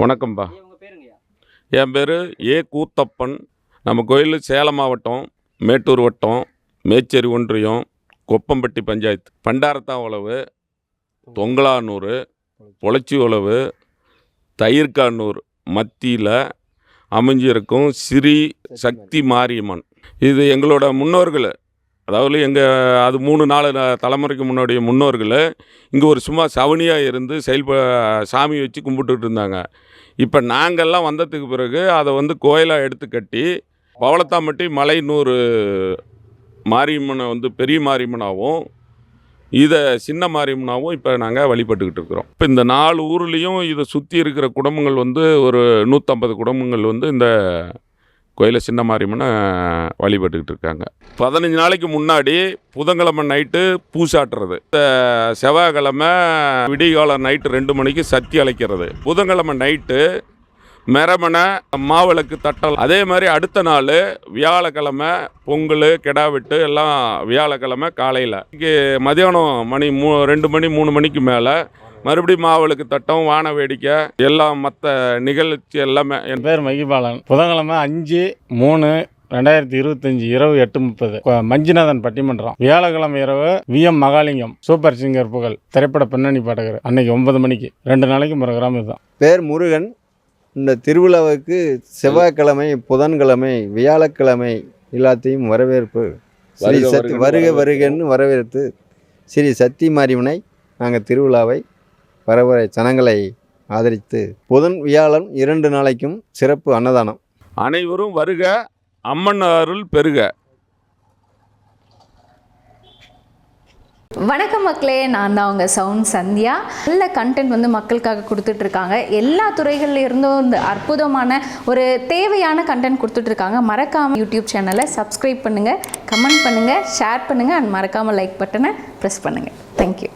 வணக்கம்ப்பா உங்க பேருங்கய்யா. என் பேர் ஏ கூத்தப்பன். நம்ம கோயில் சேலம் மாவட்டம் மேட்டூர் வட்டம் மேச்சேரி ஒன்றியம் கொப்பம்பட்டி பஞ்சாயத்து. பண்டாரத்தா உழவு தொங்கலானூர் பொளச்சி உழவு தயிர்கானூர் மத்தியில் அமைஞ்சிருக்கும் ஸ்ரீ சக்தி மாரியம்மன். இது எங்களோட முன்னோர்கள். அதாவது எங்கள் அது மூணு நாலு தலைமுறைக்கு முன்னாடிய முன்னோர்கள் இங்கே ஒரு சும்மா சவனியாக இருந்து செயல்ப சாமி வச்சு கும்பிட்டுட்டு இருந்தாங்க. இப்போ நாங்கள்லாம் வந்ததுக்கு பிறகு அதை வந்து கோயிலாக எடுத்து கட்டி பவளத்தாம்பட்டி மலைநூறு மாரியம்மனை வந்து பெரிய மாரியம்மனாகவும் இதை சின்ன மாரியம்மனாகவும் இப்போ நாங்கள் வழிபட்டுக்கிட்டு இருக்கிறோம். இப்போ இந்த நாலு ஊர்லேயும் இதை சுற்றி இருக்கிற குடும்பங்கள் வந்து ஒரு நூற்றம்பது குடும்பங்கள் வந்து இந்த கோயிலை சின்ன மாரியம்மனை வழிபட்டுக்கிட்டு இருக்காங்க. பதினஞ்சு நாளைக்கு முன்னாடி புதன்கிழமை நைட்டு பூசாட்டுறது. இந்த செவ்வாய்க்கிழமை விடிகாலம் நைட்டு ரெண்டு மணிக்கு சக்தி அழைக்கிறது புதன்கிழமை நைட்டு மெரமனை மாவிளக்கு தட்டல். அதே மாதிரி அடுத்த நாள் வியாழக்கிழமை பொங்கல் கிடா வெட்டு எல்லாம் வியாழக்கிழமை காலையில். இங்கே மதியானம் மணி மூ ரெண்டு மணி மூணு மணிக்கு மேலே மறுபடியும் மாவிளக்கு தட்டம் வான வேடிக்கை எல்லாம் மற்ற நிகழ்ச்சி எல்லாமே என் பேர் மகிபாலன். புதன்கிழமை அஞ்சு மூணு ரெண்டாயிரத்தி இருபத்தஞ்சி இரவு எட்டு முப்பது. மஞ்சுநாதன் பட்டிமன்றம். வியாழக்கிழமை இரவு V M Mahalingam. Super singer Pugazh. திரைப்பட பின்னணி பாடகர். அன்னைக்கு ஒன்பது மணிக்கு. ரெண்டு நாளைக்கு ப்ரோக்ராம் இதுதான். பேர் முருகன். இந்த திருவிழாவுக்கு செவ்வாய்க்கிழமை புதன்கிழமை வியாழக்கிழமை எல்லாத்தையும் வரவேற்பு. ஸ்ரீ வருகன்னு வருக வருகன்னு வரவேற்று ஸ்ரீ சக்தி மாரியம்மனை நாங்கள் திருவிழாவை வரவர ஜனங்களை ஆதரித்து புதன் வியாழன் இரண்டு நாளைக்கும் சிறப்பு அன்னதானம். அனைவரும் வருக அம்மன் அருள் பெருக. வணக்கம் மக்களே நான் தான் உங்கள் சவுண்ட் சந்தியா. நல்ல கண்டென்ட் வந்து மக்களுக்காக கொடுத்துட்ருக்காங்க. எல்லா துறைகள்ல இருந்தும் இந்த அற்புதமான ஒரு தேவையான கண்டென்ட் கொடுத்துட்ருக்காங்க. மறக்காமல் யூடியூப் சேனலை சப்ஸ்கிரைப் பண்ணுங்கள் கமெண்ட் பண்ணுங்கள் ஷேர் பண்ணுங்கள் அண்ட் மறக்காமல் லைக் பட்டனை ப்ரெஸ் பண்ணுங்கள் தேங்க்யூ